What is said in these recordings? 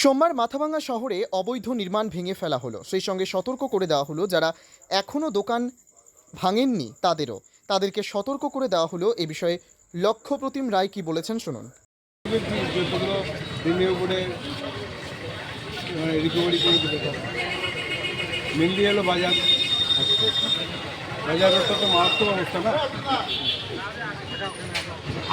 সোমবার মাথাভাঙ্গা শহরে অবৈধ নির্মাণ ভেঙে ফেলা হলো। সেই সঙ্গে সতর্ক করে দেওয়া হলো যারা এখনও দোকান ভাঙেননি তাদেরও। তাদেরকে সতর্ক করে দেওয়া হলো এ বিষয়ে লক্ষ্যপ্রতিম রায় কি বলেছেন শুনুন। যেগুলো দিনের উপরে রিকভারি করে দিতে পারে মেনলি হলো বাজার। বাজার রোডটা তো মারাত্মক অবস্থা না?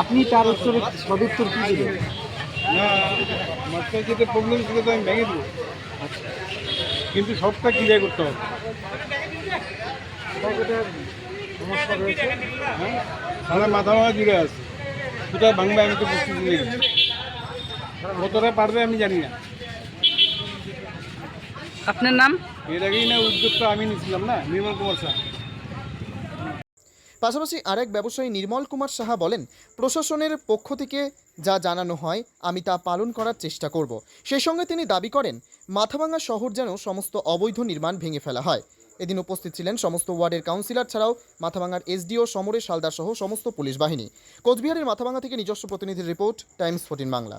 আপনি তার উত্তরে সদুত্তর কি দিলেন? না মাত্রায় যেটা প্রবলেম ছিল তো আমি ভেঙে দেবো। কিন্তু সবটা ক্লিয়ার করতে হবে। সমস্যা রয়েছে। হ্যাঁ? সারা মাথা মাথা জুড়ে আছে। কোথায় ভাঙবে আমি তো প্রস্তুতি নেই কতটা পারবে আমি জানি না। আপনার নাম? এর আগেই না উদ্যোগটা আমি নিয়েছিলাম না নির্মল কুমার শাহ পাশাপাশি আরেক ব্যবসায়ী নির্মল কুমার সাহা বলেন, প্রশাসনের পক্ষ থেকে যা জানানো হয়, আমি তা পালন করার চেষ্টা করব। সেই সঙ্গে তিনি দাবি করেন, মাথাভাঙা শহর যেন সমস্ত অবৈধ নির্মাণ ভেঙে ফেলা হয়। এদিন উপস্থিত ছিলেন সমস্ত ওয়ার্ডের কাউন্সিলর ছাড়াও মাথাভাঙার এসডিও সমরেশ হালদার সহ সমস্ত পুলিশ বাহিনী। কোচবিহারের মাথাভাঙা থেকে নিজস্ব প্রতিনিধির রিপোর্ট, টাইমস ফোর্টিন বাংলা।